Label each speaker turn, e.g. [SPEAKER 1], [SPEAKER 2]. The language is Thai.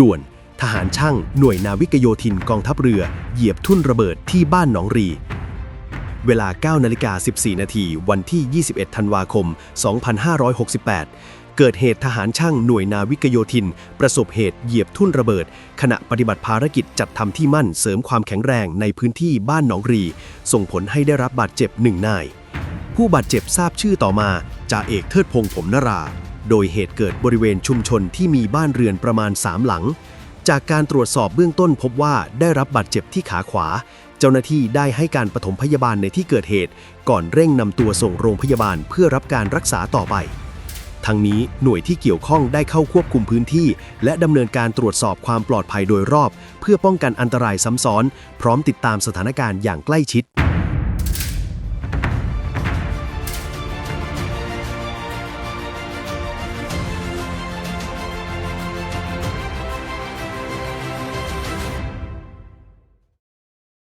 [SPEAKER 1] ด่วน ทหารช่างหน่วยนาวิกโยธินกองทัพเรือ เหยียบทุ่นระเบิดที่บ้านหนองรี เวลา 9นาฬิกา14 นาที วันที่ 21 ธันวาคม 2568 เกิดเหตุทหารช่างหน่วยนาวิกโยธิน ประสบเหตุเหยียบทุ่นระเบิด ขณะปฏิบัติภารกิจจัดทำที่มั่นเสริมความแข็งแรงในพื้นที่บ้านหนองรี ส่งผลให้ได้รับบาดเจ็บหนึ่งนาย ผู้บาดเจ็บทราบชื่อต่อมาจ่าเอกเทิดพงษ์ผมนรา โดยเหตุเกิดบริเวณชุมชนที่มีบ้านเรือนประมาณ 3 หลัง จากการตรวจสอบเบื้องต้นพบว่าได้รับบาดเจ็บที่ขาขวา เจ้าหน้าที่ได้ให้การปฐมพยาบาลในที่เกิดเหตุ ก่อนเร่งนำตัวส่งโรงพยาบาลเพื่อรับการรักษาต่อไป ทั้งนี้หน่วยที่เกี่ยวข้องได้เข้าควบคุมพื้นที่ และดำเนินการตรวจสอบความปลอดภัยโดยรอบ เพื่อป้องกันอันตรายซ้ำซ้อน พร้อมติดตามสถานการณ์อย่างใกล้ชิด